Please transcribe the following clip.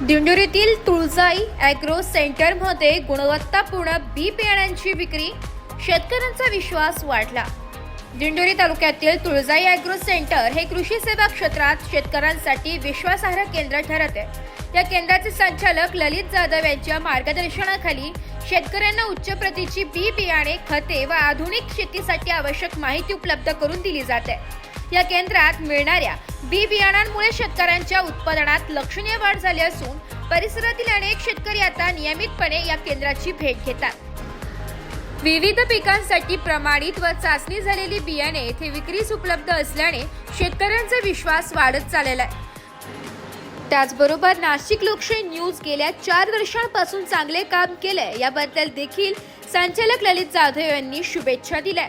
दिंडोरीतील तुळजाई agro सेंटरमध्ये गुणवत्तापूर्ण बी बियाण्यांची विक्री शेतकऱ्यांचा विश्वास वाढला. दिंडोरी तालुक्यातील तुळजाई ॲग्रो सेंटर हे कृषी सेवा क्षेत्रात शेतकऱ्यांसाठी विश्वासार्ह केंद्र ठरत. आहे या केंद्राचे संचालक ललित जाधव यांच्या मार्गदर्शनाखाली शेतकऱ्यांना उच्च प्रतीची बी बियाणे खते व आधुनिक शेतीसाठी आवश्यक माहिती उपलब्ध करून दिली जाते. या केंद्रात मिळणाऱ्या बी बियाणांमुळे शेतकऱ्यांच्या उत्पादनात लक्षणीय वाढ झाली असून परिसरातील अनेक शेतकरी आता नियमितपणे या केंद्राची भेट घेतात. विविध पिकांसाठी प्रमाणित व चाचणी झालेली बियाणे येथे विक्रीस उपलब्ध असल्याने शेतकऱ्यांचा विश्वास वाढत चाललेला आहे. त्याचबरोबर नाशिक लोकशाही न्यूज गेल्या चार वर्षांपासून चांगले काम केलंय याबद्दल देखील संचालक ललित जाधव यांनी शुभेच्छा दिल्या